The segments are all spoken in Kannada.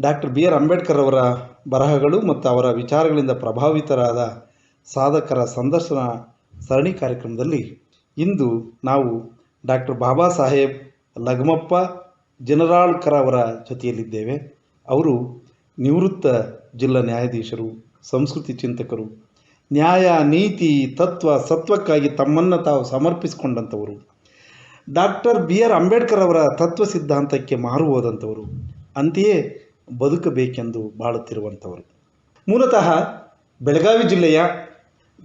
ಡಾಕ್ಟರ್ ಬಿ ಆರ್ ಅಂಬೇಡ್ಕರ್ ಅವರ ಬರಹಗಳು ಮತ್ತು ಅವರ ವಿಚಾರಗಳಿಂದ ಪ್ರಭಾವಿತರಾದ ಸಾಧಕರ ಸಂದರ್ಶನ ಸರಣಿ ಕಾರ್ಯಕ್ರಮದಲ್ಲಿ ಇಂದು ನಾವು ಡಾಕ್ಟರ್ ಬಾಬಾ ಸಾಹೇಬ್ ಲಗಮಪ್ಪ ಜನರಾಳ್ಕರ್ ಅವರ ಜೊತೆಯಲ್ಲಿದ್ದೇವೆ. ಅವರು ನಿವೃತ್ತ ಜಿಲ್ಲಾ ನ್ಯಾಯಾಧೀಶರು, ಸಂಸ್ಕೃತಿ ಚಿಂತಕರು, ನ್ಯಾಯ, ನೀತಿ, ತತ್ವ, ಸತ್ವಕ್ಕಾಗಿ ತಮ್ಮನ್ನು ತಾವು ಸಮರ್ಪಿಸಿಕೊಂಡಂಥವರು. ಡಾಕ್ಟರ್ ಬಿ ಆರ್ ಅಂಬೇಡ್ಕರ್ ಅವರ ತತ್ವ ಸಿದ್ಧಾಂತಕ್ಕೆ ಮಾರು ಹೋದಂಥವರು. ಅಂತೆಯೇ ಬದುಕಬೇಕೆಂದು ಬಾಳುತ್ತಿರುವಂಥವರು. ಮೂಲತಃ ಬೆಳಗಾವಿ ಜಿಲ್ಲೆಯ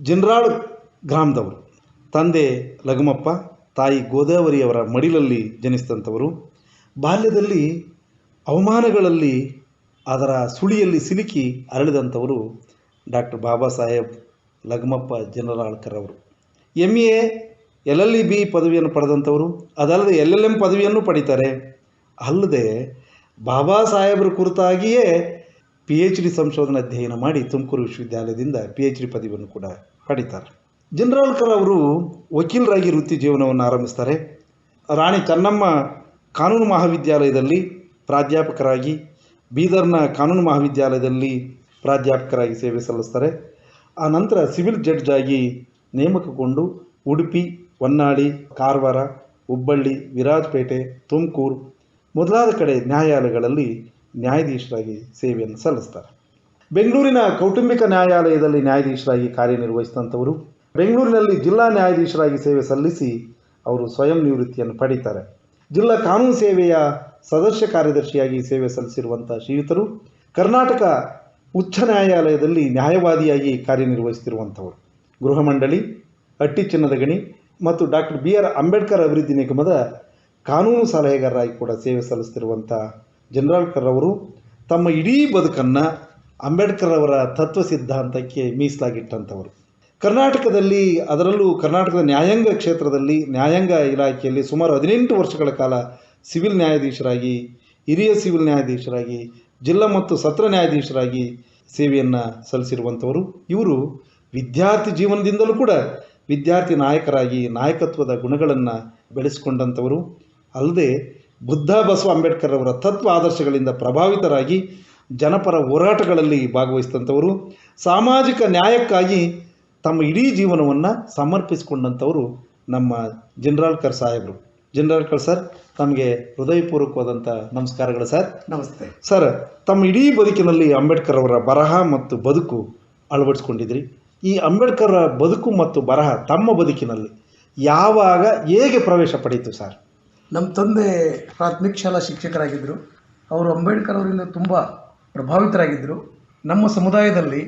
ಜಿನ್ರಾಳ್ ಗ್ರಾಮದವರು. ತಂದೆ ಲಘುಮಪ್ಪ, ತಾಯಿ ಗೋದಾವರಿಯವರ ಮಡಿಲಲ್ಲಿ ಜನಿಸಿದಂಥವರು. ಬಾಲ್ಯದಲ್ಲಿ ಅವಮಾನಗಳಲ್ಲಿ ಅದರ ಸುಳಿಯಲ್ಲಿ ಸಿಲುಕಿ ಅರಳಿದಂಥವರು ಡಾಕ್ಟರ್ ಬಾಬಾ ಸಾಹೇಬ್ ಲಘುಮಪ್ಪ ಜನರಾಳ್ಕರ್ ಅವರು M A L L E B ಪದವಿಯನ್ನು ಪಡೆದಂಥವರು. ಅದಲ್ಲದೆ ಎಲ್ ಎಲ್ ಎಂ ಪದವಿಯನ್ನು ಪಡಿತಾರೆ. ಅಲ್ಲದೆ ಬಾಬಾ ಸಾಹೇಬರ ಕುರಿತಾಗಿಯೇ ಪಿ ಎಚ್ ಡಿ ಸಂಶೋಧನಾ ಅಧ್ಯಯನ ಮಾಡಿ ತುಮಕೂರು ವಿಶ್ವವಿದ್ಯಾಲಯದಿಂದ ಪಿ ಎಚ್ ಡಿ ಪದವಿಯನ್ನು ಕೂಡ ಪಡಿತಾರೆ. ಜನರಲ್ಕರ್ ಅವರು ವಕೀಲರಾಗಿ ವೃತ್ತಿ ಜೀವನವನ್ನು ಆರಂಭಿಸ್ತಾರೆ. ರಾಣಿ ಚೆನ್ನಮ್ಮ ಕಾನೂನು ಮಹಾವಿದ್ಯಾಲಯದಲ್ಲಿ ಪ್ರಾಧ್ಯಾಪಕರಾಗಿ, ಬೀದರ್ನ ಕಾನೂನು ಮಹಾವಿದ್ಯಾಲಯದಲ್ಲಿ ಪ್ರಾಧ್ಯಾಪಕರಾಗಿ ಸೇವೆ ಸಲ್ಲಿಸ್ತಾರೆ. ಆ ನಂತರ ಸಿವಿಲ್ ಜಡ್ಜ್ ಆಗಿ ನೇಮಕಗೊಂಡು ಉಡುಪಿ, ಹೊನ್ನಾಳಿ, ಕಾರವಾರ, ಹುಬ್ಬಳ್ಳಿ, ವಿರಾಜಪೇಟೆ, ತುಮಕೂರು ಮೊದಲಾದ ಕಡೆ ನ್ಯಾಯಾಲಯಗಳಲ್ಲಿ ನ್ಯಾಯಾಧೀಶರಾಗಿ ಸೇವೆಯನ್ನು ಸಲ್ಲಿಸ್ತಾರೆ. ಬೆಂಗಳೂರಿನ ಕೌಟುಂಬಿಕ ನ್ಯಾಯಾಲಯದಲ್ಲಿ ನ್ಯಾಯಾಧೀಶರಾಗಿ ಕಾರ್ಯನಿರ್ವಹಿಸಿದಂಥವರು ಬೆಂಗಳೂರಿನಲ್ಲಿ ಜಿಲ್ಲಾ ನ್ಯಾಯಾಧೀಶರಾಗಿ ಸೇವೆ ಸಲ್ಲಿಸಿ ಅವರು ಸ್ವಯಂ ನಿವೃತ್ತಿಯನ್ನು ಪಡೀತಾರೆ. ಜಿಲ್ಲಾ ಕಾನೂನು ಸೇವೆಯ ಸದಸ್ಯ ಕಾರ್ಯದರ್ಶಿಯಾಗಿ ಸೇವೆ ಸಲ್ಲಿಸಿರುವಂಥ ಶ್ರೀಯುತರು ಕರ್ನಾಟಕ ಉಚ್ಚ ನ್ಯಾಯಾಲಯದಲ್ಲಿ ನ್ಯಾಯವಾದಿಯಾಗಿ ಕಾರ್ಯನಿರ್ವಹಿಸುತ್ತಿರುವಂಥವರು. ಗೃಹ ಮಂಡಳಿ, ಅಟ್ಟಿ ಚಿನ್ನದ ಗಣಿ ಮತ್ತು ಡಾಕ್ಟರ್ ಬಿ ಆರ್ ಅಂಬೇಡ್ಕರ್ ಅಭಿವೃದ್ಧಿ ನಿಗಮದ ಕಾನೂನು ಸಲಹೆಗಾರರಾಗಿ ಕೂಡ ಸೇವೆ ಸಲ್ಲಿಸ್ತಿರುವಂಥ ಜನರಾಳ್ಕರ್ ಅವರು ತಮ್ಮ ಇಡೀ ಬದುಕನ್ನು ಅಂಬೇಡ್ಕರ್ ಅವರ ತತ್ವ ಸಿದ್ಧಾಂತಕ್ಕೆ ಮೀಸಲಾಗಿಟ್ಟಂಥವರು ಕರ್ನಾಟಕದಲ್ಲಿ, ಅದರಲ್ಲೂ ಕರ್ನಾಟಕದ ನ್ಯಾಯಾಂಗ ಕ್ಷೇತ್ರದಲ್ಲಿ, ನ್ಯಾಯಾಂಗ ಇಲಾಖೆಯಲ್ಲಿ ಸುಮಾರು ಹದಿನೆಂಟು ವರ್ಷಗಳ ಕಾಲ ಸಿವಿಲ್ ನ್ಯಾಯಾಧೀಶರಾಗಿ, ಹಿರಿಯ ಸಿವಿಲ್ ನ್ಯಾಯಾಧೀಶರಾಗಿ, ಜಿಲ್ಲಾ ಮತ್ತು ಸತ್ರ ನ್ಯಾಯಾಧೀಶರಾಗಿ ಸೇವೆಯನ್ನು ಸಲ್ಲಿಸಿರುವಂಥವರು ಇವರು ವಿದ್ಯಾರ್ಥಿ ಜೀವನದಿಂದಲೂ ಕೂಡ ವಿದ್ಯಾರ್ಥಿ ನಾಯಕರಾಗಿ ನಾಯಕತ್ವದ ಗುಣಗಳನ್ನು ಬೆಳೆಸಿಕೊಂಡಂಥವರು ಅಲ್ಲದೆ ಬುದ್ಧ ಬಸವ ಅಂಬೇಡ್ಕರ್ ಅವರ ತತ್ವ ಆದರ್ಶಗಳಿಂದ ಪ್ರಭಾವಿತರಾಗಿ ಜನಪರ ಹೋರಾಟಗಳಲ್ಲಿ ಭಾಗವಹಿಸಿದಂಥವರು ಸಾಮಾಜಿಕ ನ್ಯಾಯಕ್ಕಾಗಿ ತಮ್ಮ ಇಡೀ ಜೀವನವನ್ನು ಸಮರ್ಪಿಸಿಕೊಂಡಂಥವರು ನಮ್ಮ ಜನರಾಳ್ಕರ್ ಸಾಹೇಬರು. ಜನರಾಳ್ಕರ್ ಸರ್ ತಮಗೆ ಹೃದಯಪೂರ್ವಕವಾದಂಥ ನಮಸ್ಕಾರಗಳು ಸರ್. ನಮಸ್ತೆ. ಸರ್ ತಮ್ಮ ಇಡೀ ಬದುಕಿನಲ್ಲಿ ಅಂಬೇಡ್ಕರ್ ಅವರ ಬರಹ ಮತ್ತು ಬದುಕು ಅಳವಡಿಸ್ಕೊಂಡಿದ್ರಿ. ಈ ಅಂಬೇಡ್ಕರ್ ಬದುಕು ಮತ್ತು ಬರಹ ತಮ್ಮ ಬದುಕಿನಲ್ಲಿ ಯಾವಾಗ ಹೇಗೆ ಪ್ರವೇಶ ಪಡೆಯಿತು ಸರ್? ನಮ್ಮ ತಂದೆ ಪ್ರಾಥಮಿಕ ಶಾಲಾ ಶಿಕ್ಷಕರಾಗಿದ್ದರು. ಅವರು ಅಂಬೇಡ್ಕರ್ ಅವರಿಂದ ತುಂಬ ಪ್ರಭಾವಿತರಾಗಿದ್ದರು. ನಮ್ಮ ಸಮುದಾಯದಲ್ಲಿ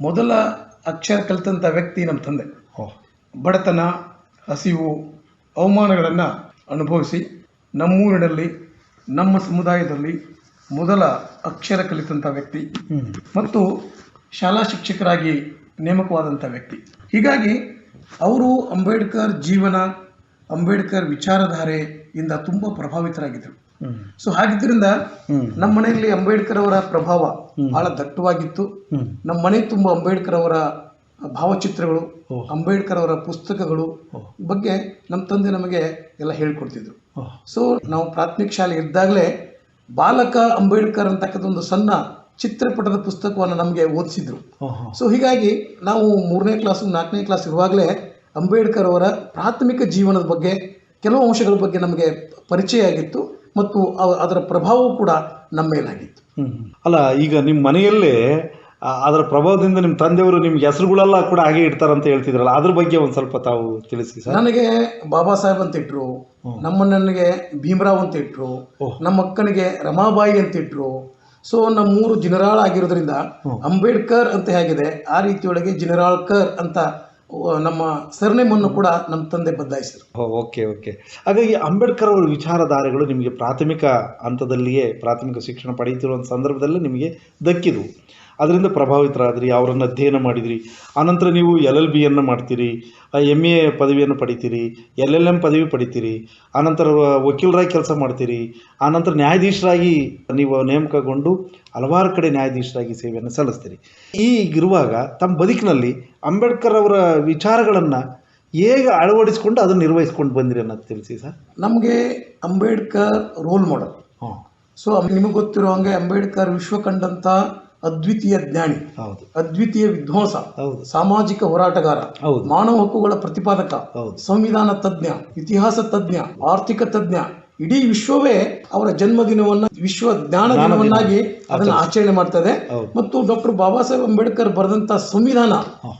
ಮೊದಲ ಅಕ್ಷರ ಕಲಿತಂಥ ವ್ಯಕ್ತಿ ನಮ್ಮ ತಂದೆ. ಬಡತನ ಹಸಿವು ಅವಮಾನಗಳನ್ನು ಅನುಭವಿಸಿ ನಮ್ಮೂರಿನಲ್ಲಿ ನಮ್ಮ ಸಮುದಾಯದಲ್ಲಿ ಮೊದಲ ಅಕ್ಷರ ಕಲಿತಂಥ ವ್ಯಕ್ತಿ. ಮತ್ತು ಶಾಲಾ ಶಿಕ್ಷಕರಾಗಿ ನೇಮಕವಾದಂಥ ವ್ಯಕ್ತಿ. ಹೀಗಾಗಿ ಅವರು ಅಂಬೇಡ್ಕರ್ ಜೀವನ ಅಂಬೇಡ್ಕರ್ ವಿಚಾರಧಾರೆಯಿಂದ ತುಂಬ ಪ್ರಭಾವಿತರಾಗಿದ್ದರು ಸೊ ಹಾಗಿದ್ದರಿಂದ ನಮ್ಮ ಮನೆಯಲ್ಲಿ ಅಂಬೇಡ್ಕರ್ ಅವರ ಪ್ರಭಾವ ಬಹಳ ದಟ್ಟವಾಗಿತ್ತು. ನಮ್ಮ ಮನೆ ತುಂಬ ಅಂಬೇಡ್ಕರ್ ಅವರ ಭಾವಚಿತ್ರಗಳು ಅಂಬೇಡ್ಕರ್ ಅವರ ಪುಸ್ತಕಗಳು ಬಗ್ಗೆ ನಮ್ಮ ತಂದೆ ನಮಗೆ ಎಲ್ಲ ಹೇಳ್ಕೊಡ್ತಿದ್ರು. ಸೊ ನಾವು ಪ್ರಾಥಮಿಕ ಶಾಲೆ ಇದ್ದಾಗಲೇ ಬಾಲಕ ಅಂಬೇಡ್ಕರ್ ಅಂತಕ್ಕಂಥ ಒಂದು ಸಣ್ಣ ಚಿತ್ರಪಟದ ಪುಸ್ತಕವನ್ನು ನಮಗೆ ಓದಿಸಿದ್ರು. ಸೊ ಹೀಗಾಗಿ ನಾವು ಮೂರನೇ ಕ್ಲಾಸ್ ನಾಲ್ಕನೇ ಕ್ಲಾಸ್ ಇರುವಾಗಲೇ ಅಂಬೇಡ್ಕರ್ ಅವರ ಪ್ರಾಥಮಿಕ ಜೀವನದ ಬಗ್ಗೆ ಕೆಲವು ಅಂಶಗಳ ಬಗ್ಗೆ ನಮಗೆ ಪರಿಚಯ ಆಗಿತ್ತು ಮತ್ತು ಅದರ ಪ್ರಭಾವವು ಕೂಡ ನಮ್ಮ ಮೇಲಾಗಿತ್ತು. ಅಲ್ಲ ಈಗ ನಿಮ್ಮ ಮನೆಯಲ್ಲೇ ಅದರ ಪ್ರಭಾವದಿಂದ ನಿಮ್ಮ ತಂದೆಯವರು ನಿಮ್ಗೆ ಹೆಸರುಗಳೆಲ್ಲ ಕೂಡ ಹಾಗೆ ಇಡ್ತಾರಂತ ಹೇಳ್ತಿದ್ರಲ್ಲ ಅದ್ರ ಬಗ್ಗೆ ಒಂದು ಸ್ವಲ್ಪ ತಾವು ತಿಳಿಸಿ ಸರ್. ನನಗೆ ಬಾಬಾ ಸಾಹೇಬ್ ಅಂತ ಇಟ್ರು ನಮ್ಮ ನನಗೆ ಭೀಮರಾವ್ ಅಂತ ಇಟ್ರು. ನಮ್ಮ ಅಕ್ಕನಿಗೆ ರಮಾಬಾಯಿ ಅಂತ ಇಟ್ರು. ಸೊ ನಮ್ಮ ಮೂರು ಜಿನರಾಳ್ ಆಗಿರೋದ್ರಿಂದ ಅಂಬೇಡ್ಕರ್ ಅಂತ ಹೇಗಿದೆ ಆ ರೀತಿಯೊಳಗೆ ಜಿನರಾಳ್ಕರ್ ಅಂತ ನಮ್ಮ ಸರ್ನೇಮನ್ನು ಕೂಡ ನಮ್ಮ ತಂದೆ ಬದಲಾಯಿಸಿದರು. Okay okay. ಹಾಗಾಗಿ ಅಂಬೇಡ್ಕರ್ ಅವರ ವಿಚಾರಧಾರೆಗಳು ನಿಮಗೆ ಪ್ರಾಥಮಿಕ ಹಂತದಲ್ಲಿಯೇ ಪ್ರಾಥಮಿಕ ಶಿಕ್ಷಣ ಪಡೆಯುತ್ತಿರುವಂಥ ಸಂದರ್ಭದಲ್ಲಿ ನಿಮಗೆ ದಕ್ಕಿದ್ವು. ಅದರಿಂದ ಪ್ರಭಾವಿತರಾದ್ರಿ ಅವರನ್ನು ಅಧ್ಯಯನ ಮಾಡಿದ್ರಿ. ಆನಂತರ ನೀವು ಎಲ್ ಎಲ್ ಬಿಯನ್ನು ಮಾಡ್ತೀರಿ ಎಂ ಎ ಪದವಿಯನ್ನು ಪಡಿತೀರಿ ಎಲ್ ಎಲ್ ಎಂ ಪದವಿ ಪಡಿತೀರಿ ಆನಂತರ ವಕೀಲರಾಗಿ ಕೆಲಸ ಮಾಡ್ತೀರಿ ಆನಂತರ ನ್ಯಾಯಾಧೀಶರಾಗಿ ನೀವು ನೇಮಕಗೊಂಡು ಹಲವಾರು ಕಡೆ ನ್ಯಾಯಾಧೀಶರಾಗಿ ಸೇವೆಯನ್ನು ಸಲ್ಲಿಸ್ತೀರಿ. ಈಗಿರುವಾಗ ತಮ್ಮ ಬದುಕಿನಲ್ಲಿ ಅಂಬೇಡ್ಕರ್ ಅವರ ವಿಚಾರಗಳನ್ನು ಹೇಗೆ ಅಳವಡಿಸ್ಕೊಂಡು ಅದನ್ನು ನಿರ್ವಹಿಸ್ಕೊಂಡು ಬಂದಿರಿ ಅನ್ನೋದು ತಿಳಿಸಿ ಸರ್. ನಮಗೆ ಅಂಬೇಡ್ಕರ್ ರೋಲ್ ಮಾಡಲ್ ಹಾಂ ಸೊ ನಿಮಗೆ ಗೊತ್ತಿರೋ ಹಂಗೆ ಅಂಬೇಡ್ಕರ್ ವಿಶ್ವ ಕಂಡಂಥ ಅದ್ವಿತೀಯ ಜ್ಞಾನಿ ಹೌದು. ಅದ್ವಿತೀಯ ವಿದ್ವಾಂಸ ಹೌದು. ಸಾಮಾಜಿಕ ಹೋರಾಟಗಾರ ಹೌದು. ಮಾನವ ಹಕ್ಕುಗಳ ಪ್ರತಿಪಾದಕ ಹೌದು. ಸಂವಿಧಾನ ತಜ್ಞ ಇತಿಹಾಸ ತಜ್ಞ ಆರ್ಥಿಕ ತಜ್ಞ ಇಡೀ ವಿಶ್ವವೇ ಅವರ ಜನ್ಮದಿನವನ್ನ ವಿಶ್ವ ಜ್ಞಾನ ದಿನವನ್ನಾಗಿ ಅದನ್ನು ಆಚರಣೆ ಮಾಡ್ತದೆ. ಮತ್ತು ಡಾಕ್ಟರ್ ಬಾಬಾ ಸಾಹೇಬ್ ಅಂಬೇಡ್ಕರ್ ಬರೆದಂತ ಸಂವಿಧಾನ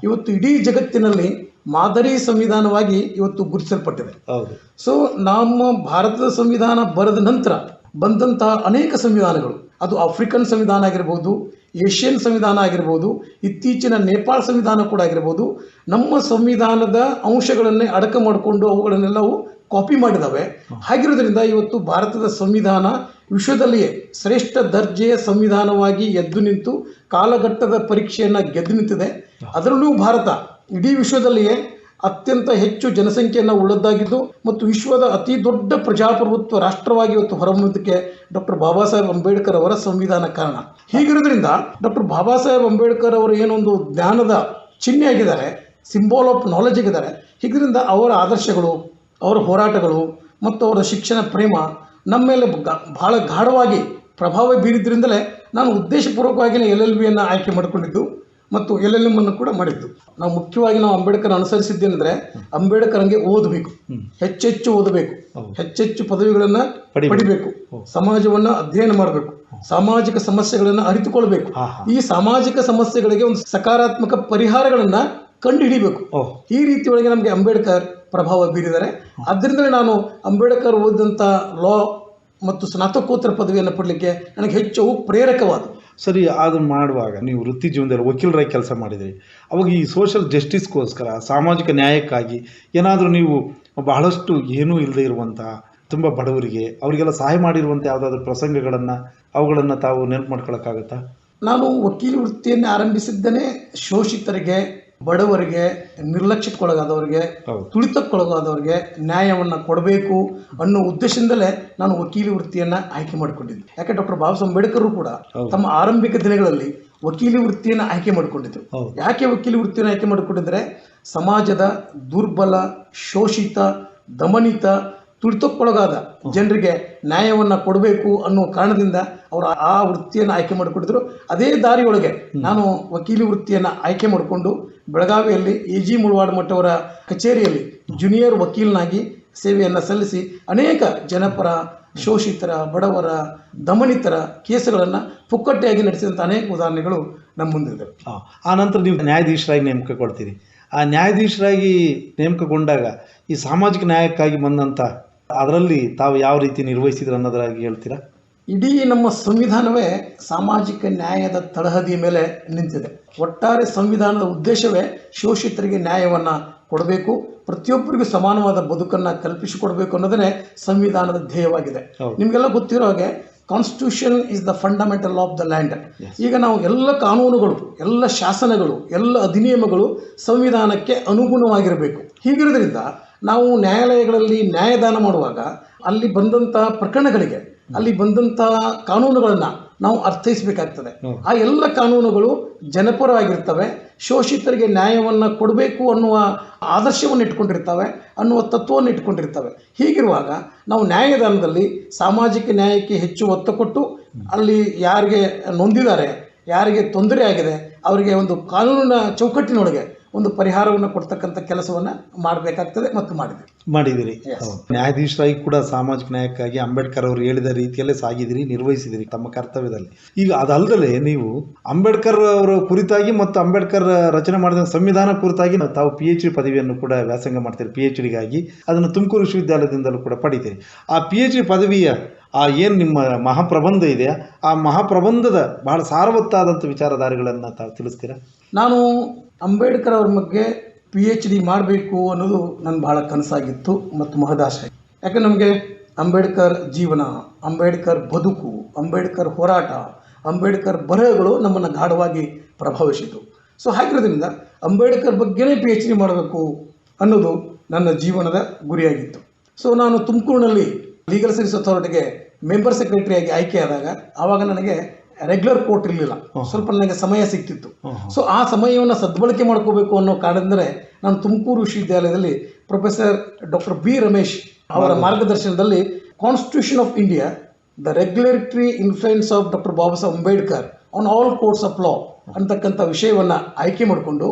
ಇವತ್ತು ಇಡೀ ಜಗತ್ತಿನಲ್ಲಿ ಮಾದರಿ ಸಂವಿಧಾನವಾಗಿ ಇವತ್ತು ಗುರುತಿಸಲ್ಪಟ್ಟಿದೆ. ಸೊ ನಮ್ಮ ಭಾರತದ ಸಂವಿಧಾನ ಬರೆದ ನಂತರ ಬಂದಂತಹ ಅನೇಕ ಸಂವಿಧಾನಗಳು ಅದು ಆಫ್ರಿಕನ್ ಸಂವಿಧಾನ ಆಗಿರ್ಬೋದು ಏಷ್ಯನ್ ಸಂವಿಧಾನ ಆಗಿರ್ಬೋದು, ಇತ್ತೀಚಿನ ನೇಪಾಳ ಸಂವಿಧಾನ ಕೂಡ ಆಗಿರ್ಬೋದು, ನಮ್ಮ ಸಂವಿಧಾನದ ಅಂಶಗಳನ್ನೇ ಅಡಕ ಮಾಡಿಕೊಂಡು ಅವುಗಳನ್ನೆಲ್ಲವೂ ಕಾಪಿ ಮಾಡಿದಾವೆ. ಹಾಗಿರೋದ್ರಿಂದ ಇವತ್ತು ಭಾರತದ ಸಂವಿಧಾನ ವಿಶ್ವದಲ್ಲಿಯೇ ಶ್ರೇಷ್ಠ ದರ್ಜೆಯ ಸಂವಿಧಾನವಾಗಿ ಎದ್ದು ನಿಂತು, ಕಾಲಘಟ್ಟದ ಪರೀಕ್ಷೆಯನ್ನು ಗೆದ್ದು ನಿಂತಿದೆ. ಅದರಲ್ಲೂ ಭಾರತ ಇಡೀ ವಿಶ್ವದಲ್ಲಿಯೇ ಅತ್ಯಂತ ಹೆಚ್ಚು ಜನಸಂಖ್ಯೆಯನ್ನು ಉಳ್ಳದ್ದಾಗಿದ್ದು ಮತ್ತು ವಿಶ್ವದ ಅತಿ ದೊಡ್ಡ ಪ್ರಜಾಪ್ರಭುತ್ವ ರಾಷ್ಟ್ರವಾಗಿ ಇವತ್ತು ಹೊರಹೊಮ್ಮಿದ್ದಕ್ಕೆ ಡಾಕ್ಟರ್ ಬಾಬಾ ಸಾಹೇಬ್ ಅಂಬೇಡ್ಕರ್ ಅವರ ಸಂವಿಧಾನ ಕಾರಣ. ಹೀಗಿರೋದ್ರಿಂದ ಡಾಕ್ಟರ್ ಬಾಬಾ ಸಾಹೇಬ್ ಅಂಬೇಡ್ಕರ್ ಅವರು ಏನೊಂದು ಜ್ಞಾನದ ಚಿಹ್ನೆ ಆಗಿದ್ದಾರೆ ಸಿಂಬಾಲ್ ಆಫ್ ನಾಲೆಜ್ ಆಗಿದ್ದಾರೆ ಹೀಗಿರಿಂದ ಅವರ ಆದರ್ಶಗಳು, ಅವರ ಹೋರಾಟಗಳು ಮತ್ತು ಅವರ ಶಿಕ್ಷಣ ಪ್ರೇಮ ನಮ್ಮ ಮೇಲೆ ಬಹಳ ಗಾಢವಾಗಿ ಪ್ರಭಾವ ಬೀರಿದ್ದರಿಂದಲೇ ನಾನು ಉದ್ದೇಶಪೂರ್ವಕವಾಗಿ ಎಲ್ ಎಲ್ ಬಿಯನ್ನು ಆಯ್ಕೆ ಮಾಡಿಕೊಂಡಿದ್ದು. ಮತ್ತು ಎಲ್ ಎಲ್ ಎಂ ಅನ್ನು ಕೂಡ ಮಾಡಿದ್ದು. ನಾವು ಮುಖ್ಯವಾಗಿ ನಾವು ಅಂಬೇಡ್ಕರ್ ಅನುಸರಿಸಿದ್ದೇನೆಂದರೆ ಅಂಬೇಡ್ಕರ್ ಹಂಗೆ ಓದಬೇಕು ಹೆಚ್ಚೆಚ್ಚು ಓದಬೇಕು. ಹೆಚ್ಚೆಚ್ಚು ಪದವಿಗಳನ್ನ ಪಡಿಬೇಕು. ಸಮಾಜವನ್ನ ಅಧ್ಯಯನ ಮಾಡಬೇಕು. ಸಾಮಾಜಿಕ ಸಮಸ್ಯೆಗಳನ್ನ ಅರಿತುಕೊಳ್ಬೇಕು. ಈ ಸಾಮಾಜಿಕ ಸಮಸ್ಯೆಗಳಿಗೆ ಒಂದು ಸಕಾರಾತ್ಮಕ ಪರಿಹಾರಗಳನ್ನ ಕಂಡುಹಿಡಿಬೇಕು. ಹಿಡಿಬೇಕು ಈ ರೀತಿಯೊಳಗೆ ನಮಗೆ ಅಂಬೇಡ್ಕರ್ ಪ್ರಭಾವ ಬೀರಿದ್ದಾರೆ ಅದರಿಂದಲೇ ನಾನು ಅಂಬೇಡ್ಕರ್ ಓದಿದಂಥ ಲಾ ಮತ್ತು ಸ್ನಾತಕೋತ್ತರ ಪದವಿಯನ್ನು ಪಡಲಿಕ್ಕೆ ನನಗೆ ಹೆಚ್ಚು ಪ್ರೇರಕವಾದ ಸರಿ, ಅದನ್ನು ಮಾಡುವಾಗ ನೀವು ವೃತ್ತಿ ಜೀವನದಲ್ಲಿ ವಕೀಲರಾಗಿ ಕೆಲಸ ಮಾಡಿದ್ರಿ. ಅವಾಗ ಈ ಸೋಷಲ್ ಜಸ್ಟಿಸ್ಗೋಸ್ಕರ ಸಾಮಾಜಿಕ ನ್ಯಾಯಕ್ಕಾಗಿ ಏನಾದರೂ ನೀವು ಬಹಳಷ್ಟು ಏನೂ ಇಲ್ಲದೆ ಇರುವಂಥ ತುಂಬ ಬಡವರಿಗೆ, ಅವರಿಗೆಲ್ಲ ಸಹಾಯ ಮಾಡಿರುವಂಥ ಯಾವುದಾದ್ರೂ ಪ್ರಸಂಗಗಳನ್ನು, ಅವುಗಳನ್ನು ತಾವು ನೆನಪು ಮಾಡ್ಕೊಳಕ್ಕಾಗತ್ತಾ? ನಾನು ವಕೀಲ ವೃತ್ತಿಯನ್ನು ಆರಂಭಿಸಿದ್ದೇನೆ ಶೋಷಿತರಿಗೆ ಬಡವರಿಗೆ ನಿರ್ಲಕ್ಷ್ಯಕ್ಕೊಳಗಾದವರಿಗೆ ತುಳಿತಕ್ಕೊಳಗಾದವರಿಗೆ ನ್ಯಾಯವನ್ನು ಕೊಡಬೇಕು ಅನ್ನೋ ಉದ್ದೇಶದಿಂದಲೇ ನಾನು ವಕೀಲಿ ವೃತ್ತಿಯನ್ನು ಆಯ್ಕೆ ಮಾಡಿಕೊಂಡಿದ್ದೆ. ಯಾಕೆ ಡಾಕ್ಟರ್ ಬಾಬಾ ಸಾಹೇಬ್ ಅಂಬೇಡ್ಕರ್ ಕೂಡ ತಮ್ಮ ಆರಂಭಿಕ ದಿನಗಳಲ್ಲಿ ವಕೀಲಿ ವೃತ್ತಿಯನ್ನು ಆಯ್ಕೆ ಮಾಡಿಕೊಂಡಿದ್ರು. ಯಾಕೆ ವಕೀಲಿ ವೃತ್ತಿಯನ್ನು ಆಯ್ಕೆ ಮಾಡಿಕೊಂಡಿದ್ರೆ ಸಮಾಜದ ದುರ್ಬಲ ಶೋಷಿತ ದಮನಿತ ತುಳಿತಕ್ಕೊಳಗಾದ ಜನರಿಗೆ ನ್ಯಾಯವನ್ನು ಕೊಡಬೇಕು ಅನ್ನೋ ಕಾರಣದಿಂದ ಅವರು ಆ ವೃತ್ತಿಯನ್ನು ಆಯ್ಕೆ ಮಾಡಿಕೊಂಡಿದ್ರು ಅದೇ ದಾರಿಯೊಳಗೆ ನಾನು ವಕೀಲಿ ವೃತ್ತಿಯನ್ನು ಆಯ್ಕೆ ಮಾಡಿಕೊಂಡು ಬೆಳಗಾವಿಯಲ್ಲಿ ಎ ಜಿ ಮುಳವಾಡ ಮಠವರ ಕಚೇರಿಯಲ್ಲಿ ಜೂನಿಯರ್ ವಕೀಲನಾಗಿ ಸೇವೆಯನ್ನು ಸಲ್ಲಿಸಿ ಅನೇಕ ಜನಪರ ಶೋಷಿತರ ಬಡವರ ದಮನಿತರ ಕೇಸುಗಳನ್ನು ಪುಕ್ಕಟ್ಟೆಯಾಗಿ ನಡೆಸಿದಂಥ ಅನೇಕ ಉದಾಹರಣೆಗಳು ನಮ್ಮ ಮುಂದಿದೆ ಆ ನಂತರ ನೀವು ನ್ಯಾಯಾಧೀಶರಾಗಿ ನೇಮಕಗೊಳ್ತೀರಿ ಆ ನ್ಯಾಯಾಧೀಶರಾಗಿ ನೇಮಕಗೊಂಡಾಗ ಈ ಸಾಮಾಜಿಕ ನ್ಯಾಯಕ್ಕಾಗಿ ಬಂದಂಥ ಅದರಲ್ಲಿ ತಾವು ಯಾವ ರೀತಿ ನಿರ್ವಹಿಸಿದ್ರು ಅನ್ನೋದ್ರಾಗಿ ಹೇಳ್ತೀರಾ? ಇಡೀ ನಮ್ಮ ಸಂವಿಧಾನವೇ ಸಾಮಾಜಿಕ ನ್ಯಾಯದ ತಳಹದಿಯ ಮೇಲೆ ನಿಂತಿದೆ. ಒಟ್ಟಾರೆ ಸಂವಿಧಾನದ ಉದ್ದೇಶವೇ ಶೋಷಿತರಿಗೆ ನ್ಯಾಯವನ್ನು ಕೊಡಬೇಕು ಪ್ರತಿಯೊಬ್ಬರಿಗೂ ಸಮಾನವಾದ ಬದುಕನ್ನು ಕಲ್ಪಿಸಿಕೊಡಬೇಕು ಅನ್ನೋದೇ ಸಂವಿಧಾನದ ಧ್ಯೇಯವಾಗಿದೆ. ನಿಮಗೆಲ್ಲ ಗೊತ್ತಿರೋ ಹಾಗೆ constitution is the fundamental of the land ಈಗ ನಾವು ಎಲ್ಲ ಕಾನೂನುಗಳು ಎಲ್ಲ ಶಾಸನಗಳು ಎಲ್ಲ ಅಧಿನಿಯಮಗಳು ಸಂವಿಧಾನಕ್ಕೆ ಅನುಗುಣವಾಗಿರಬೇಕು. ಹೀಗಿರೋದ್ರಿಂದ ನಾವು ನ್ಯಾಯಾಲಯಗಳಲ್ಲಿ ನ್ಯಾಯದಾನ ಮಾಡುವಾಗ ಅಲ್ಲಿ ಬಂದಂತಹ ಪ್ರಕರಣಗಳಿಗೆ ಅಲ್ಲಿ ಬಂದಂತಹ ಕಾನೂನುಗಳನ್ನು ನಾವು ಅರ್ಥೈಸಬೇಕಾಗ್ತದೆ. ಆ ಎಲ್ಲ ಕಾನೂನುಗಳು ಜನಪರವಾಗಿರ್ತವೆ ಶೋಷಿತರಿಗೆ ನ್ಯಾಯವನ್ನು ಕೊಡಬೇಕು ಅನ್ನುವ ಆದರ್ಶವನ್ನು ಇಟ್ಕೊಂಡಿರ್ತವೆ ಅನ್ನುವ ತತ್ವವನ್ನು ಇಟ್ಕೊಂಡಿರ್ತವೆ. ಹೀಗಿರುವಾಗ ನಾವು ನ್ಯಾಯದಾನದಲ್ಲಿ ಸಾಮಾಜಿಕ ನ್ಯಾಯಕ್ಕೆ ಹೆಚ್ಚು ಒತ್ತು ಕೊಟ್ಟು ಅಲ್ಲಿ ಯಾರಿಗೆ ನೊಂದಿದ್ದಾರೆ ಯಾರಿಗೆ ತೊಂದರೆ ಆಗಿದೆ ಅವರಿಗೆ ಒಂದು ಕಾನೂನಿನ ಚೌಕಟ್ಟಿನೊಳಗೆ ಒಂದು ಪರಿಹಾರವನ್ನು ಕೊಡ್ತಕ್ಕಂಥ ಕೆಲಸವನ್ನು ಮಾಡಬೇಕಾಗ್ತದೆ ಮತ್ತು ಮಾಡಿದೆ ಮಾಡಿದಿರಿ. ನ್ಯಾಯಾಧೀಶರಾಗಿ ಕೂಡ ಸಾಮಾಜಿಕ ನ್ಯಾಯಕ್ಕಾಗಿ ಅಂಬೇಡ್ಕರ್ ಅವರು ಹೇಳಿದ ರೀತಿಯಲ್ಲೇ ಸಾಗಿದಿರಿ ನಿರ್ವಹಿಸಿದಿರಿ ತಮ್ಮ ಕರ್ತವ್ಯದಲ್ಲಿ. ಈಗ ಅದಲ್ಲದೆ ನೀವು ಅಂಬೇಡ್ಕರ್ ಅವರ ಕುರಿತಾಗಿ ಮತ್ತು ಅಂಬೇಡ್ಕರ್ ರಚನೆ ಮಾಡಿದ ಸಂವಿಧಾನ ಕುರಿತಾಗಿ ತಾವು ಪಿ ಎಚ್ ಡಿ ಪದವಿಯನ್ನು ಕೂಡ ವ್ಯಾಸಂಗ ಮಾಡ್ತೀರಿ ಪಿ ಎಚ್ ಡಿಗಾಗಿ ಅದನ್ನು ತುಮಕೂರು ವಿಶ್ವವಿದ್ಯಾಲಯದಿಂದಲೂ ಕೂಡ ಪಡಿತೀರಿ. ಆ ಪಿ ಎಚ್ ಡಿ ಪದವಿಯ ಆ ಏನು ನಿಮ್ಮ ಮಹಾಪ್ರಬಂಧ ಇದೆ ಆ ಮಹಾಪ್ರಬಂಧದ ಬಹಳ ಸಾರವತ್ತಾದಂಥ ವಿಚಾರಧಾರೆಗಳನ್ನು ತಾವು ತಿಳಿಸ್ತೀರಾ? ನಾನು ಅಂಬೇಡ್ಕರ್ ಅವ್ರ ಬಗ್ಗೆ ಪಿ ಎಚ್ ಡಿ ಮಾಡಬೇಕು ಅನ್ನೋದು ನನ್ನ ಭಾಳ ಕನಸಾಗಿತ್ತು ಮತ್ತು ಮಹದಾಶೆ ಯಾಕೆ ನಮಗೆ ಅಂಬೇಡ್ಕರ್ ಜೀವನ, ಅಂಬೇಡ್ಕರ್ ಬದುಕು, ಅಂಬೇಡ್ಕರ್ ಹೋರಾಟ, ಅಂಬೇಡ್ಕರ್ ಬರಹಗಳು ನಮ್ಮನ್ನು ಗಾಢವಾಗಿ ಪ್ರಭಾವಿಸಿತು. ಸೊ ಹಾಗಿರೋದ್ರಿಂದ ಅಂಬೇಡ್ಕರ್ ಬಗ್ಗೆನೇ ಪಿ ಎಚ್ ಡಿ ಮಾಡಬೇಕು ಅನ್ನೋದು ನನ್ನ ಜೀವನದ ಗುರಿಯಾಗಿತ್ತು. ಸೊ ನಾನು ತುಮಕೂರಿನಲ್ಲಿ ಲೀಗಲ್ ಸರ್ವಿಸ್ ಅಥಾರಿಟಿಗೆ ಮೆಂಬರ್ ಸೆಕ್ರೆಟರಿಯಾಗಿ ಆಯ್ಕೆಯಾದಾಗ ಆವಾಗ ನನಗೆ ರೆಗ್ಯುಲರ್ ಕೋರ್ಟ್ ಇರಲಿಲ್ಲ. ಸ್ವಲ್ಪ ನನಗೆ ಸಮಯ ಸಿಕ್ತಿತ್ತು. ಸೊ ಆ ಸಮಯವನ್ನು ಸದ್ಬಳಕೆ ಮಾಡ್ಕೋಬೇಕು ಅನ್ನೋ ಕಾರಣದಿಂದರೆ ನಾನು ತುಮಕೂರು ವಿಶ್ವವಿದ್ಯಾಲಯದಲ್ಲಿ ಪ್ರೊಫೆಸರ್ ಡಾಕ್ಟರ್ ಬಿ ರಮೇಶ್ ಅವರ ಮಾರ್ಗದರ್ಶನದಲ್ಲಿ constitution of India the regulatory influence of doctor Baba Saheb Ambedkar on all courts of law ಅಂತಕ್ಕಂಥ ವಿಷಯವನ್ನು ಆಯ್ಕೆ ಮಾಡಿಕೊಂಡು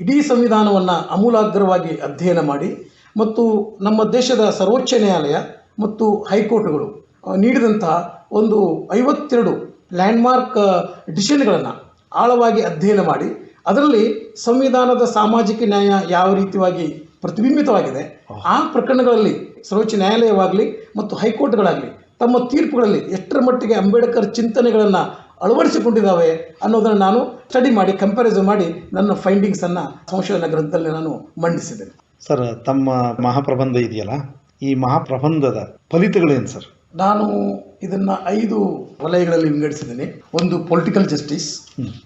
ಇಡೀ ಸಂವಿಧಾನವನ್ನು ಅಮೂಲಾಗ್ರವಾಗಿ ಅಧ್ಯಯನ ಮಾಡಿ ಮತ್ತು ನಮ್ಮ ದೇಶದ ಸರ್ವೋಚ್ಚ ನ್ಯಾಯಾಲಯ ಮತ್ತು ಹೈಕೋರ್ಟ್ಗಳು ನೀಡಿದಂತಹ ಒಂದು ಐವತ್ತೆರಡು ಲ್ಯಾಂಡ್ಮಾರ್ಕ್ ಡಿಸಿಷನ್ಗಳನ್ನು ಆಳವಾಗಿ ಅಧ್ಯಯನ ಮಾಡಿ ಅದರಲ್ಲಿ ಸಂವಿಧಾನದ ಸಾಮಾಜಿಕ ನ್ಯಾಯ ಯಾವ ರೀತಿಯಾಗಿ ಪ್ರತಿಬಿಂಬಿತವಾಗಿದೆ ಆ ಪ್ರಕರಣಗಳಲ್ಲಿ ಸರ್ವೋಚ್ಚ ನ್ಯಾಯಾಲಯವಾಗಲಿ ಮತ್ತು ಹೈಕೋರ್ಟ್ಗಳಾಗಲಿ ತಮ್ಮ ತೀರ್ಪುಗಳಲ್ಲಿ ಎಷ್ಟರ ಮಟ್ಟಿಗೆ ಅಂಬೇಡ್ಕರ್ ಚಿಂತನೆಗಳನ್ನು ಅಳವಡಿಸಿಕೊಂಡಿದ್ದಾವೆ ಅನ್ನೋದನ್ನು ನಾನು ಸ್ಟಡಿ ಮಾಡಿ ಕಂಪ್ಯಾರಿಸನ್ ಮಾಡಿ ನನ್ನ ಫೈಂಡಿಂಗ್ಸನ್ನು ಸಂಶೋಧನಾ ಗ್ರಂಥದಲ್ಲಿ ನಾನು ಮಂಡಿಸಿದ್ದೇನೆ. ಸರ್ ತಮ್ಮ ಮಹಾಪ್ರಬಂಧ ಇದೆಯಲ್ಲ? ಈ ಮಹಾಪ್ರಬಂಧದ ಫಲಿತಗಳೇನು ಸರ್? ನಾನು ಇದನ್ನ ಐದು ವಲಯಗಳಲ್ಲಿ ವಿಂಗಡಿಸಿದ್ದೀನಿ. ಒಂದು ಪೊಲಿಟಿಕಲ್ ಜಸ್ಟಿಸ್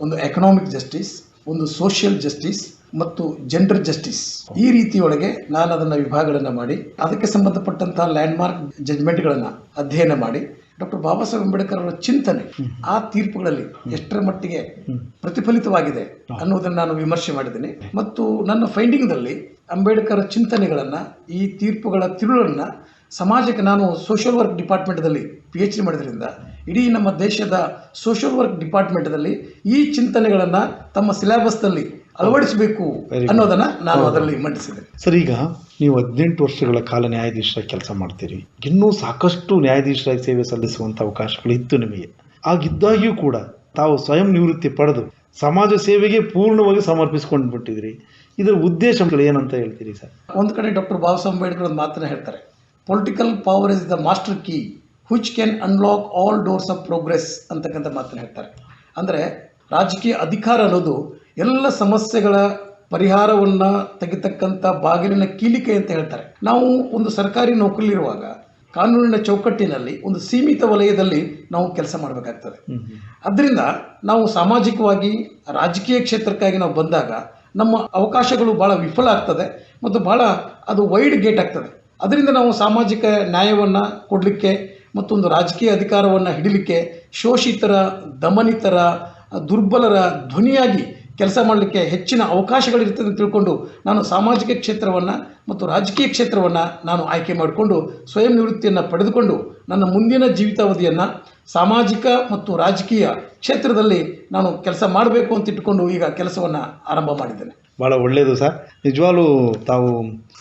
ಒಂದು ಎಕನಾಮಿಕ್ ಜಸ್ಟಿಸ್ ಒಂದು ಸೋಷಿಯಲ್ ಜಸ್ಟಿಸ್ ಮತ್ತು ಜೆಂಡರ್ ಜಸ್ಟಿಸ್ ಈ ರೀತಿಯೊಳಗೆ ನಾನು ಅದನ್ನು ವಿಭಾಗಗಳನ್ನು ಮಾಡಿ ಅದಕ್ಕೆ ಸಂಬಂಧಪಟ್ಟಂತಹ ಲ್ಯಾಂಡ್ಮಾರ್ಕ್ ಜಜ್ಮೆಂಟ್ಗಳನ್ನು ಅಧ್ಯಯನ ಮಾಡಿ ಡಾಕ್ಟರ್ ಬಾಬಾ ಸಾಹೇಬ್ ಅಂಬೇಡ್ಕರ್ ಅವರ ಚಿಂತನೆ ಆ ತೀರ್ಪುಗಳಲ್ಲಿ ಎಷ್ಟರ ಮಟ್ಟಿಗೆ ಪ್ರತಿಫಲಿತವಾಗಿದೆ ಅನ್ನೋದನ್ನು ನಾನು ವಿಮರ್ಶೆ ಮಾಡಿದ್ದೀನಿ. ಮತ್ತು ನನ್ನ ಫೈಂಡಿಂಗ್ದಲ್ಲಿ ಅಂಬೇಡ್ಕರ್ ಚಿಂತನೆಗಳನ್ನು ಈ ತೀರ್ಪುಗಳ ತಿರುಳನ್ನು ಸಮಾಜಕ್ಕೆ ನಾನು ಸೋಷಿಯಲ್ ವರ್ಕ್ ಡಿಪಾರ್ಟ್ಮೆಂಟ್ದಲ್ಲಿ ಪಿ ಎಚ್ ಡಿ ಮಾಡಿದ್ರಿಂದ ಇಡೀ ನಮ್ಮ ದೇಶದ ಸೋಷಿಯಲ್ ವರ್ಕ್ ಡಿಪಾರ್ಟ್ಮೆಂಟ್ದಲ್ಲಿ ಈ ಚಿಂತನೆಗಳನ್ನು ತಮ್ಮ ಸಿಲೆಬಸ್ನಲ್ಲಿ ಅಳವಡಿಸಬೇಕು ಅನ್ನೋದನ್ನು ನಾನು ಅದರಲ್ಲಿ ಮಂಡಿಸಿದೆ. ಸರ್ ಈಗ ನೀವು ಹದಿನೆಂಟು ವರ್ಷಗಳ ಕಾಲ ನ್ಯಾಯಾಧೀಶರಾಗಿ ಕೆಲಸ ಮಾಡ್ತೀರಿ. ಇನ್ನೂ ಸಾಕಷ್ಟು ನ್ಯಾಯಾಧೀಶರಾಗಿ ಸೇವೆ ಸಲ್ಲಿಸುವಂಥ ಅವಕಾಶಗಳು ಇತ್ತು ನಿಮಗೆ. ಆಗಿದ್ದಾಗಿಯೂ ಕೂಡ ತಾವು ಸ್ವಯಂ ನಿವೃತ್ತಿ ಪಡೆದು ಸಮಾಜ ಸೇವೆಗೆ ಪೂರ್ಣವಾಗಿ ಸಮರ್ಪಿಸ್ಕೊಂಡು ಬಿಟ್ಟಿದ್ರಿ ಇದರ ಉದ್ದೇಶಗಳು ಏನಂತ ಹೇಳ್ತೀರಿ ಸರ್? ಒಂದು ಕಡೆ ಡಾಕ್ಟರ್ ಬಾಬಾ ಸಾಹೇಬ್ ಅಂಬೇಡ್ಕರ್ ಒಂದು ಮಾತನ್ನ ಹೇಳ್ತಾರೆ. Political power is the master key which can unlock all doors of progress ಅಂತಕ್ಕಂಥ ಮಾತನ್ನು ಹೇಳ್ತಾರೆ. ಅಂದರೆ ರಾಜಕೀಯ ಅಧಿಕಾರ ಅನ್ನೋದು ಎಲ್ಲ ಸಮಸ್ಯೆಗಳ ಪರಿಹಾರವನ್ನು ತೆಗೆತಕ್ಕಂಥ ಬಾಗಿಲಿನ ಕೀಲಿಕೆ ಅಂತ ಹೇಳ್ತಾರೆ. ನಾವು ಒಂದು ಸರ್ಕಾರಿ ನೌಕರಿಲಿರುವಾಗ ಕಾನೂನಿನ ಚೌಕಟ್ಟಿನಲ್ಲಿ ಒಂದು ಸೀಮಿತ ವಲಯದಲ್ಲಿ ನಾವು ಕೆಲಸ ಮಾಡಬೇಕಾಗ್ತದೆ. ಅದರಿಂದ ನಾವು ಸಾಮಾಜಿಕವಾಗಿ ರಾಜಕೀಯ ಕ್ಷೇತ್ರಕ್ಕಾಗಿ ನಾವು ಬಂದಾಗ ನಮ್ಮ ಅವಕಾಶಗಳು ಭಾಳ ವಿಫಲ ಆಗ್ತದೆ ಮತ್ತು ಭಾಳ ಅದು ವೈಡ್ ಗೇಟ್ ಆಗ್ತದೆ. ಅದರಿಂದ ನಾವು ಸಾಮಾಜಿಕ ನ್ಯಾಯವನ್ನು ಕೊಡಲಿಕ್ಕೆ ಮತ್ತೊಂದು ರಾಜಕೀಯ ಅಧಿಕಾರವನ್ನು ಹಿಡಿಲಿಕ್ಕೆ ಶೋಷಿತರ, ದಮನಿತರ, ದುರ್ಬಲರ ಧ್ವನಿಯಾಗಿ ಕೆಲಸ ಮಾಡಲಿಕ್ಕೆ ಹೆಚ್ಚಿನ ಅವಕಾಶಗಳಿರ್ತದೆ ಅಂತ ತಿಳ್ಕೊಂಡು ನಾನು ಸಾಮಾಜಿಕ ಕ್ಷೇತ್ರವನ್ನು ಮತ್ತು ರಾಜಕೀಯ ಕ್ಷೇತ್ರವನ್ನು ನಾನು ಆಯ್ಕೆ ಮಾಡಿಕೊಂಡು ಸ್ವಯಂ ನಿವೃತ್ತಿಯನ್ನು ಪಡೆದುಕೊಂಡು ನನ್ನ ಮುಂದಿನ ಜೀವಿತಾವಧಿಯನ್ನು ಸಾಮಾಜಿಕ ಮತ್ತು ರಾಜಕೀಯ ಕ್ಷೇತ್ರದಲ್ಲಿ ನಾನು ಕೆಲಸ ಮಾಡಬೇಕು ಅಂತ ಇಟ್ಟುಕೊಂಡು ಈಗ ಕೆಲಸವನ್ನು ಆರಂಭ ಮಾಡಿದ್ದೇನೆ. ಭಾಳ ಒಳ್ಳೆಯದು ಸರ್. ನಿಜವಾಗ್ಲೂ ತಾವು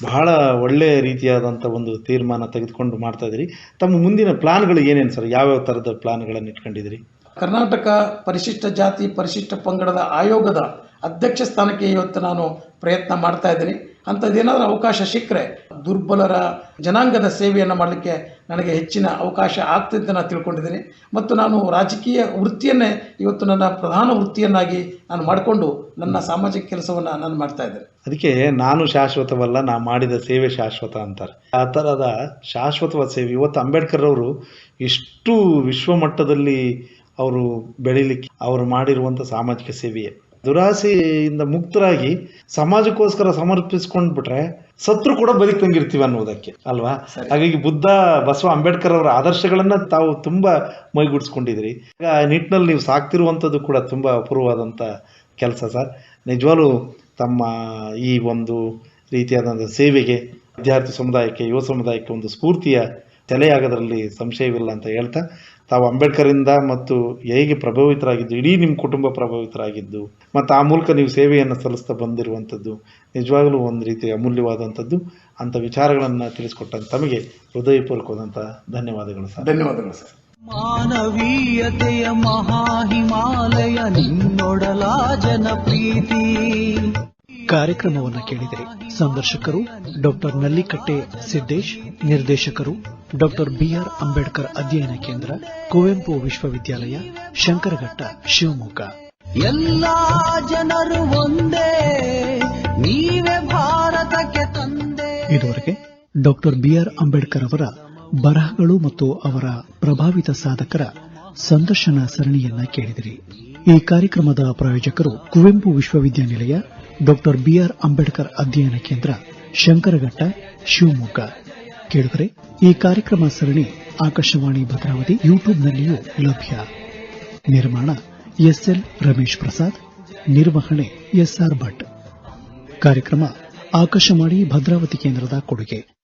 ಬಹಳ ಒಳ್ಳೆಯ ರೀತಿಯಾದಂಥ ಒಂದು ತೀರ್ಮಾನ ತೆಗೆದುಕೊಂಡು ಮಾಡ್ತಾ ಇದ್ದೀರಿ. ತಮ್ಮ ಮುಂದಿನ ಪ್ಲಾನ್ಗಳು ಏನೇನು ಸರ್? ಯಾವ್ಯಾವ ಥರದ ಪ್ಲಾನ್ಗಳನ್ನು ಇಟ್ಕೊಂಡಿದ್ದೀರಿ? ಕರ್ನಾಟಕ ಪರಿಶಿಷ್ಟ ಜಾತಿ ಪರಿಶಿಷ್ಟ ಪಂಗಡದ ಆಯೋಗದ ಅಧ್ಯಕ್ಷ ಸ್ಥಾನಕ್ಕೆ ಇವತ್ತು ನಾನು ಪ್ರಯತ್ನ ಮಾಡ್ತಾ ಇದ್ದೀನಿ. ಅಂಥದ್ದೇನಾದರೂ ಅವಕಾಶ ಸಿಕ್ಕರೆ ದುರ್ಬಲರ ಜನಾಂಗದ ಸೇವೆಯನ್ನು ಮಾಡಲಿಕ್ಕೆ ನನಗೆ ಹೆಚ್ಚಿನ ಅವಕಾಶ ಆಗ್ತದೆ ಅಂತ ನಾನು ತಿಳ್ಕೊಂಡಿದ್ದೀನಿ. ಮತ್ತು ನಾನು ರಾಜಕೀಯ ವೃತ್ತಿಯನ್ನೇ ಇವತ್ತು ನನ್ನ ಪ್ರಧಾನ ವೃತ್ತಿಯನ್ನಾಗಿ ನಾನು ಮಾಡಿಕೊಂಡು ನನ್ನ ಸಾಮಾಜಿಕ ಕೆಲಸವನ್ನು ನಾನು ಮಾಡ್ತಾ ಇದ್ದೇನೆ. ಅದಕ್ಕೆ ನಾನು ಶಾಶ್ವತವಲ್ಲ, ನಾ ಮಾಡಿದ ಸೇವೆ ಶಾಶ್ವತ ಅಂತಾರೆ. ಆ ಥರದ ಶಾಶ್ವತವಾದ ಸೇವೆ, ಇವತ್ತು ಅಂಬೇಡ್ಕರ್ ಅವರು ಎಷ್ಟು ವಿಶ್ವಮಟ್ಟದಲ್ಲಿ ಅವರು ಬೆಳೀಲಿಕ್ಕೆ, ಅವರು ಮಾಡಿರುವಂಥ ಸಾಮಾಜಿಕ ಸೇವೆಯೇ. ದುರಾಸೆಯಿಂದ ಮುಕ್ತರಾಗಿ ಸಮಾಜಕ್ಕೋಸ್ಕರ ಸಮರ್ಪಿಸ್ಕೊಂಡು ಬಿಟ್ರೆ ಸತ್ರು ಕೂಡ ಬದುಕಂಗಿರ್ತೀವಿ ಅನ್ನೋದಕ್ಕೆ ಅಲ್ವಾ? ಹಾಗಾಗಿ ಬುದ್ಧ ಬಸವ ಅಂಬೇಡ್ಕರ್ ಅವರ ಆದರ್ಶಗಳನ್ನ ತಾವು ತುಂಬಾ ಮೈಗೂಡಿಸ್ಕೊಂಡಿದ್ರಿ ಆ ನಿಟ್ಟಿನಲ್ಲಿ ನೀವು ಸಾಕ್ತಿರುವಂಥದ್ದು ಕೂಡ ತುಂಬಾ ಅಪೂರ್ವವಾದಂಥ ಕೆಲಸ ಸರ್. ನಿಜವಾಗ್ಲೂ ತಮ್ಮ ಈ ಒಂದು ರೀತಿಯಾದಂಥ ಸೇವೆಗೆ ವಿದ್ಯಾರ್ಥಿ ಸಮುದಾಯಕ್ಕೆ ಯುವ ಸಮುದಾಯಕ್ಕೆ ಒಂದು ಸ್ಫೂರ್ತಿಯ ತಲೆಯಾಗೋದ್ರಲ್ಲಿ ಸಂಶಯವಿಲ್ಲ ಅಂತ ಹೇಳ್ತಾ ತಾವು ಅಂಬೇಡ್ಕರಿಂದ ಮತ್ತು ಹೇಗೆ ಪ್ರಭಾವಿತರಾಗಿದ್ದು ಇಡೀ ನಿಮ್ಮ ಕುಟುಂಬ ಪ್ರಭಾವಿತರಾಗಿದ್ದು ಮತ್ತು ಆ ಮೂಲಕ ನೀವು ಸೇವೆಯನ್ನು ಸಲ್ಲಿಸ್ತಾ ಬಂದಿರುವಂಥದ್ದು ನಿಜವಾಗಲೂ ಒಂದು ರೀತಿ ಅಮೂಲ್ಯವಾದಂಥದ್ದು ಅಂಥ ವಿಚಾರಗಳನ್ನು ತಿಳಿಸ್ಕೊಟ್ಟಂತ ತಮಗೆ ಹೃದಯಪೂರ್ವಕವಾದಂಥ ಧನ್ಯವಾದಗಳು ಸರ್. ಧನ್ಯವಾದಗಳು ಸರ್. ಮಾನವೀಯತೆಯ ಮಹಾಹಿಮಾಲಯ ನಿನ್ನೊಡಲ ಜನಪ್ರೀತಿ. ಕಾರ್ಯಕ್ರಮವನ್ನು ಕೇಳಿದರೆ ಸಂದರ್ಶಕರು ಡಾಕ್ಟರ್ ನಲ್ಲಿಕಟ್ಟೆ ಸಿದ್ದೇಶ್ ನಿರ್ದೇಶಕರು ಡಾಕ್ಟರ್ ಬಿಆರ್ ಅಂಬೇಡ್ಕರ್ ಅಧ್ಯಯನ ಕೇಂದ್ರ ಕುವೆಂಪು ವಿಶ್ವವಿದ್ಯಾಲಯ ಶಂಕರಘಟ್ಟ ಶಿವಮೊಗ್ಗ. ಎಲ್ಲ ಜನರು ಒಂದೇ ನೀವೇ ಇದುವರೆಗೆ ಡಾಕ್ಟರ್ ಬಿಆರ್ ಅಂಬೇಡ್ಕರ್ ಅವರ ಬರಹಗಳು ಮತ್ತು ಅವರ ಪ್ರಭಾವಿತ ಸಾಧಕರ ಸಂದರ್ಶನ ಸರಣಿಯನ್ನ ಕೇಳಿದಿರಿ. ಈ ಕಾರ್ಯಕ್ರಮದ ಪ್ರಾಯೋಜಕರು ಕುವೆಂಪು ವಿಶ್ವವಿದ್ಯಾನಿಲಯ ಡಾಕ್ಟರ್ ಬಿಆರ್ ಅಂಬೇಡ್ಕರ್ ಅಧ್ಯಯನ ಕೇಂದ್ರ, ಶಂಕರಘಟ್ಟ, ಶಿವಮೊಗ್ಗ. ಕೇಳಿದರೆ ಈ ಕಾರ್ಯಕ್ರಮ ಸರಣಿ ಆಕಾಶವಾಣಿ ಭದ್ರಾವತಿ ಯೂಟ್ಯೂಬ್ನಲ್ಲಿಯೂ ಲಭ್ಯ. ನಿರ್ಮಾಣ ಎಸ್ಎಲ್ ರಮೇಶ್ ಪ್ರಸಾದ್, ನಿರ್ವಹಣೆ ಎಸ್ಆರ್ ಭಟ್. ಕಾರ್ಯಕ್ರಮ ಆಕಾಶವಾಣಿ ಭದ್ರಾವತಿ ಕೇಂದ್ರದ ಕೊಡುಗೆ.